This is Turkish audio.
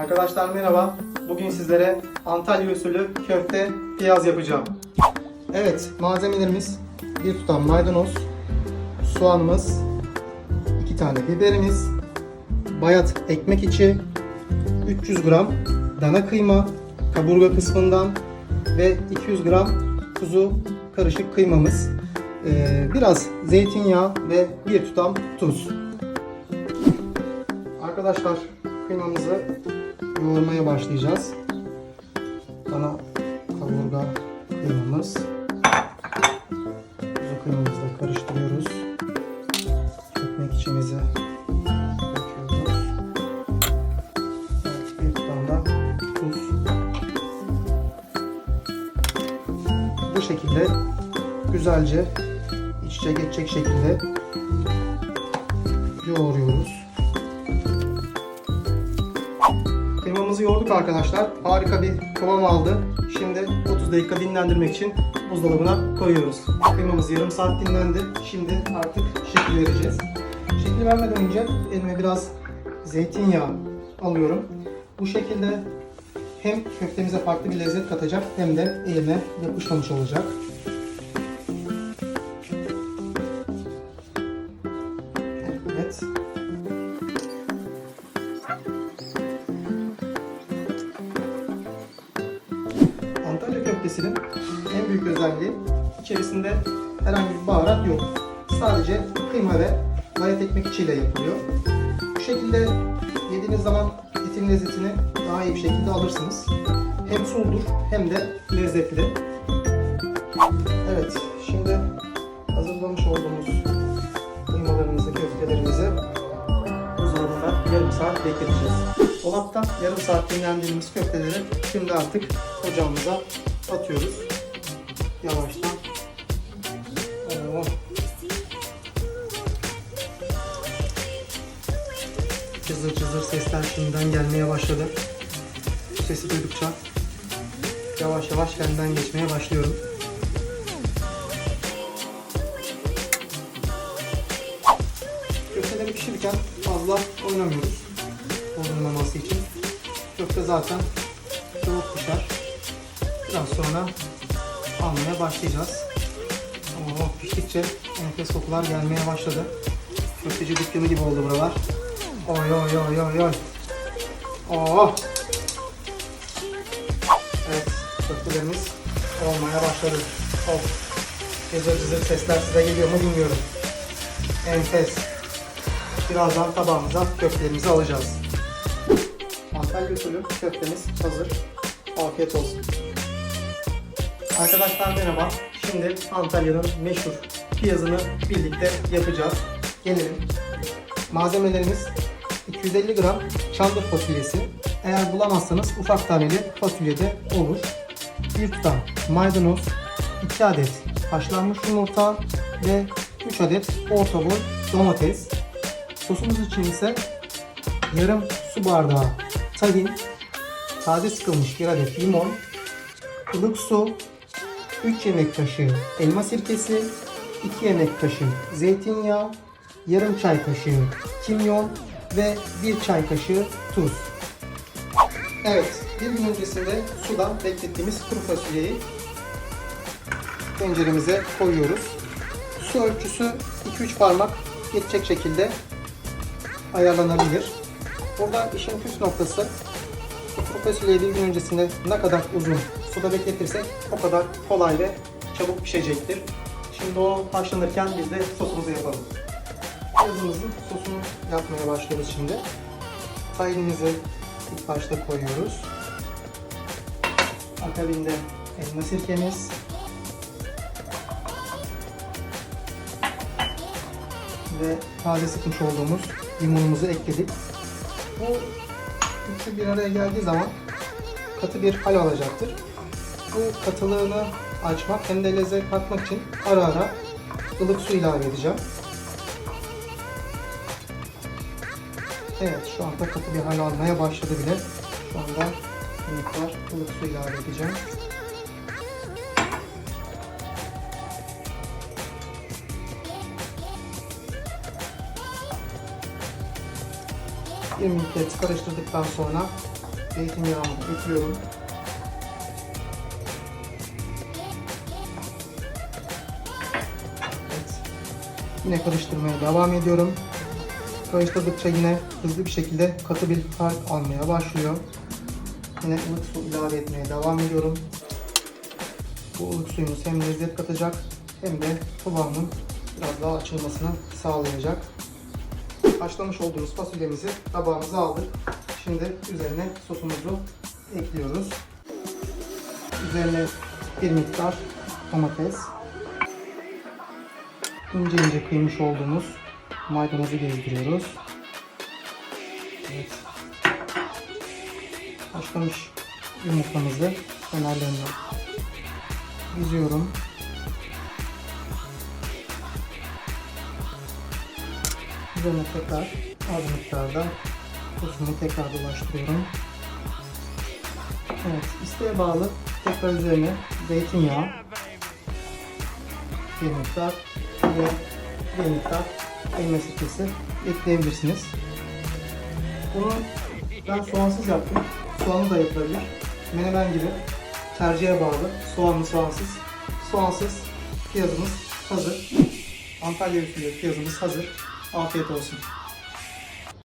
Arkadaşlar merhaba. Bugün sizlere Antalya usulü köfte piyaz yapacağım. Evet, malzemelerimiz bir tutam maydanoz, soğanımız, iki tane biberimiz, bayat ekmek içi, 300 gram dana kıyma, kaburga kısmından ve 200 gram kuzu karışık kıymamız, ee, biraz zeytinyağı ve bir tutam tuz. Arkadaşlar kıymamızı yoğurmaya başlayacağız. Bana kaburga kıymamız. Kuzu kıymamızı da karıştırıyoruz. Ekmek içimizi döküyoruz. Bir tutam da tuz. Bu şekilde güzelce iç içe geçecek şekilde yoğuruyoruz. Kıymamızı yoğurduk arkadaşlar. Harika bir kıvam aldı. Şimdi 30 dakika dinlendirmek için buzdolabına koyuyoruz. Kıymamız yarım saat dinlendi. Şimdi artık şekil vereceğiz. Şekil vermeden önce elime biraz zeytinyağı alıyorum. Bu şekilde hem köftemize farklı bir lezzet katacak hem de elime yapışmamış olacak. Köftesinin en büyük özelliği içerisinde herhangi bir baharat yok. Sadece kıyma ve bayat ekmek içiyle yapılıyor. Bu şekilde yediğiniz zaman etin lezzetini daha iyi bir şekilde alırsınız. Hem suludur hem de lezzetli. Evet, şimdi hazırlamış olduğumuz kıymalarımızı, köftelerimizi buzdolabında yarım saat bekleteceğiz. Dolapta yarım saat dinlendiğimiz köfteleri şimdi artık ocağımıza atıyoruz. Yavaştan. Oo. Cızır cızır sesler şimdiden gelmeye başladı. Sesi duydukça yavaş yavaş kendimden geçmeye başlıyorum. Köfteleri pişirirken fazla oynamıyoruz. Bozulmaması için. Köfte zaten çabuk pişer. Biraz sonra almaya başlayacağız. Ama o piştikçe enfes kokular gelmeye başladı. Köfteci dükkanı gibi oldu buralar. Oy oy oy oy oy. Oh. Evet, köftelerimiz olmaya başladı. Of. Cızır cızır sesler size geliyor mu bilmiyorum. Enfes. Birazdan tabağımıza köftelerimizi alacağız. Antalya usulü köftemiz hazır. Afiyet olsun. Arkadaşlar merhaba. Şimdi Antalya'nın meşhur piyazını birlikte yapacağız. Gelelim. Malzemelerimiz 250 gram çandır fasulyesi. Eğer bulamazsanız ufak taneli fasulye de olur. Bir tutam maydanoz, 2 adet haşlanmış yumurta ve 3 adet orta boy domates. Sosumuz için ise yarım su bardağı tahin, taze sıkılmış bir adet limon, ılık su, 3 yemek kaşığı elma sirkesi, 2 yemek kaşığı zeytinyağı, yarım çay kaşığı kimyon ve 1 çay kaşığı tuz. Evet, bir gün öncesinde suda beklettiğimiz kuru fasulyeyi tenceremize koyuyoruz. Su ölçüsü 2-3 parmak geçecek şekilde ayarlanabilir. Burada işin püf noktası kuru fasulyeyi bir gün öncesinde ne kadar uzun suda bekletirsek o kadar kolay ve çabuk pişecektir. Şimdi o haşlanırken biz de sosumuzu yapalım. Yazımızın sosunu yapmaya başlıyoruz şimdi. Tahinimizi ilk başta koyuyoruz. Akabinde elma sirkemiz. Ve taze sıkmış olduğumuz limonumuzu ekledik. Bu üçü bir araya geldiği zaman katı bir hal alacaktır. Bu katılığını açmak hem de lezzet katmak için ara ara ılık su ilave edeceğim. Evet şu anda katı bir hal almaya başladı bile. Şu anda miktar ılık su ilave edeceğim. Bir müddet karıştırdıktan sonra Zeytinyağımı ekliyorum. Evet. Yine karıştırmaya devam ediyorum. Karıştırdıkça yine hızlı bir şekilde katı bir harç almaya başlıyor. Yine ılık su ilave etmeye devam ediyorum. Bu ılık suyumuz hem lezzet katacak hem de kıvamın biraz daha açılmasını sağlayacak. Haşlamış olduğumuz fasulyemizi tabağımıza aldık. Şimdi üzerine sosumuzu ekliyoruz. Üzerine bir miktar domates. İnce ince kıymış olduğumuz maydanozu gezdiriyoruz. Evet. Haşlamış yumurtamızı kenarlarına diziyorum. Üzerine tekrar az miktarda tuzumu tekrar dolaştırıyorum. Evet, isteğe bağlı tekrar üzerine zeytinyağı bir miktar ve bir miktar elma sirkesi ekleyebilirsiniz. Bunu ben soğansız yaptım. Soğanı da yapılabilir. Menemen gibi tercihe bağlı. Soğanlı soğansız. Soğansız piyazımız hazır. Antalya usulü piyazımız hazır. Afiyet olsun.